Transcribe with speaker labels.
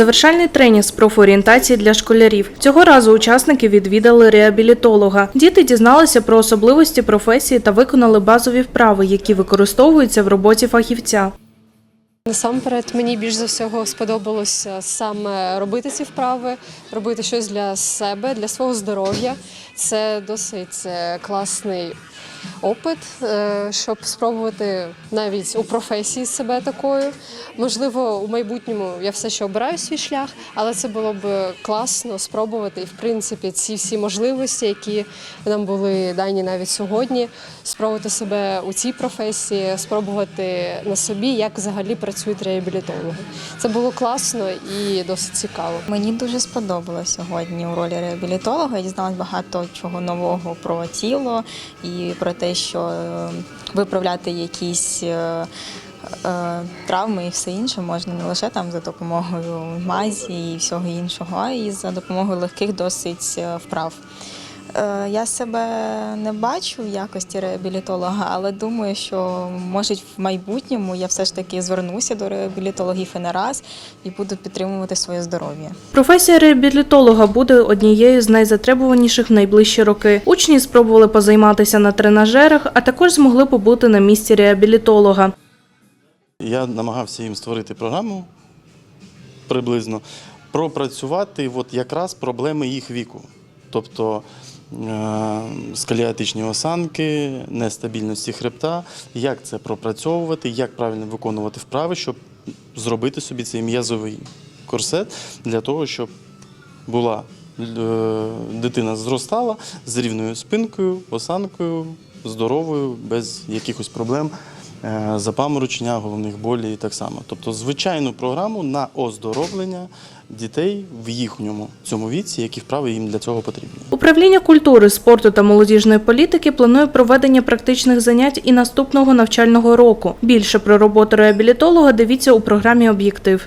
Speaker 1: Завершальний тренінг з профорієнтації для школярів. Цього разу учасники відвідали реабілітолога. Діти дізналися про особливості професії та виконали базові вправи, які використовуються в роботі фахівця.
Speaker 2: Насамперед, мені більш за всього сподобалося саме робити ці вправи, робити щось для себе, для свого здоров'я. Це досить е, класний опит, е, щоб спробувати навіть у професії себе такою. Можливо, у майбутньому я все ще обираю свій шлях, але це було б класно спробувати і, в принципі, ці всі можливості, які нам були дані навіть сьогодні, спробувати себе у цій професії, спробувати на собі, як взагалі працюють реабілітологи. Це було класно і досить цікаво.
Speaker 3: Мені дуже сподобалось сьогодні у ролі реабілітолога. Я дізналась багато чого нового про тіло і про те, що е, виправляти якісь. е, е, Травми і все інше можна не лише там за допомогою мазі і всього іншого, а й за допомогою легких досить вправ. Е, Я себе не бачу в якості реабілітолога, але думаю, що може в майбутньому я все ж таки звернуся до реабілітологів і не раз і буду підтримувати своє здоров'я.
Speaker 1: Професія реабілітолога буде однією з найзатребуваніших в найближчі роки. Учні спробували позайматися на тренажерах, а також змогли побути на місці реабілітолога.
Speaker 4: Я намагався їм створити програму приблизно, пропрацювати от якраз проблеми їх віку. Тобто е, скаліатичні осанки, нестабільності хребта, як це пропрацьовувати, як правильно виконувати вправи, щоб зробити собі цей м'язовий корсет для того, щоб була е, дитина зростала з рівною спинкою, осанкою, здоровою, без якихось проблем, е, запаморочення, головних болей і так само. Тобто звичайну програму на оздоровлення дітей в їхньому цьому віці, які вправи їм для цього потрібні.
Speaker 1: Управління культури, спорту та молодіжної політики планує проведення практичних занять і наступного навчального року. Більше про роботу реабілітолога дивіться у програмі Об'єктив.